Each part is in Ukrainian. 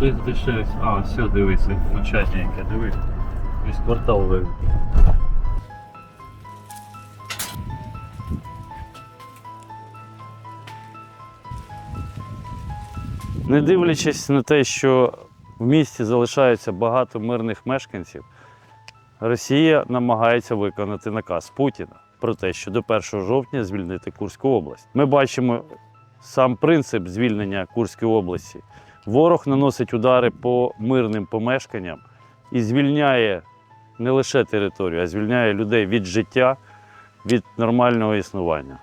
щось дешевше. А, все, дивися, влучання диви. Весь квартал вивів. Не дивлячись на те, що в місті залишається багато мирних мешканців, Росія намагається виконати наказ Путіна про те, що до 1 жовтня звільнити Курську область. Ми бачимо сам принцип звільнення Курської області. Ворог наносить удари по мирним помешканням і звільняє не лише територію, а звільняє людей від життя, від нормального існування.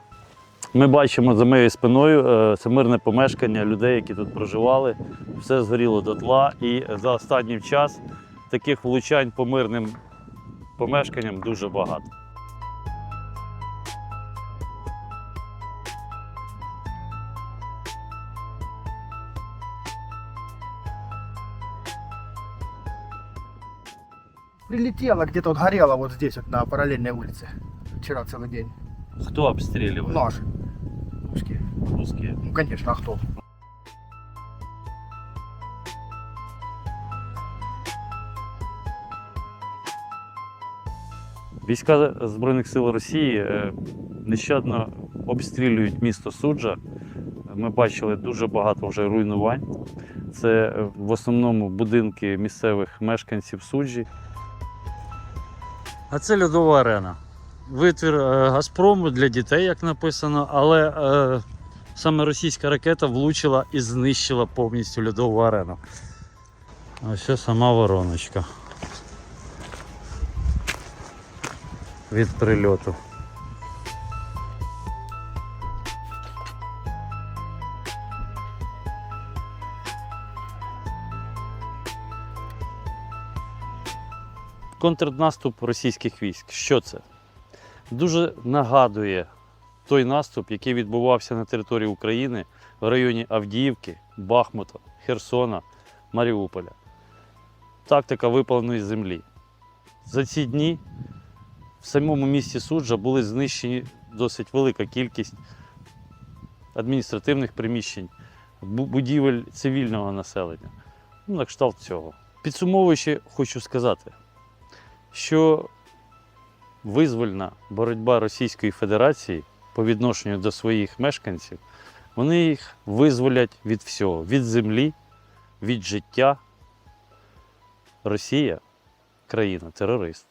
Ми бачимо за моєю спиною е, це мирне помешкання людей, які тут проживали. Все згоріло дотла. І за останній час таких влучань по мирним помешканням дуже багато. Прилетело, где-то вот горело вот здесь, вот на параллельной улице. Вчера целый день. Хто обстрілював? Наши. Русские. Русські. Ну, конечно, а кто? Війська Збройних сил Росії е, нещадно обстрілюють місто Суджа. Ми бачили дуже багато вже руйнувань. Це е, в основному будинки місцевих мешканців Суджі. А це льодова арена. Витвір е, Газпрому для дітей, як написано, але е, саме російська ракета влучила і знищила повністю льодову арену. Ось ось сама вороночка. від прильоту. Контрнаступ російських військ. Що це? Дуже нагадує той наступ, який відбувався на території України в районі Авдіївки, Бахмута, Херсона, Маріуполя. Тактика випаленої землі. За ці дні в самому місті суджа були знищені досить велика кількість адміністративних приміщень, будівель цивільного населення. Ну, на кшталт цього. Підсумовуючи, хочу сказати, що визвольна боротьба Російської Федерації по відношенню до своїх мешканців, вони їх визволять від всього, від землі, від життя. Росія країна терорист.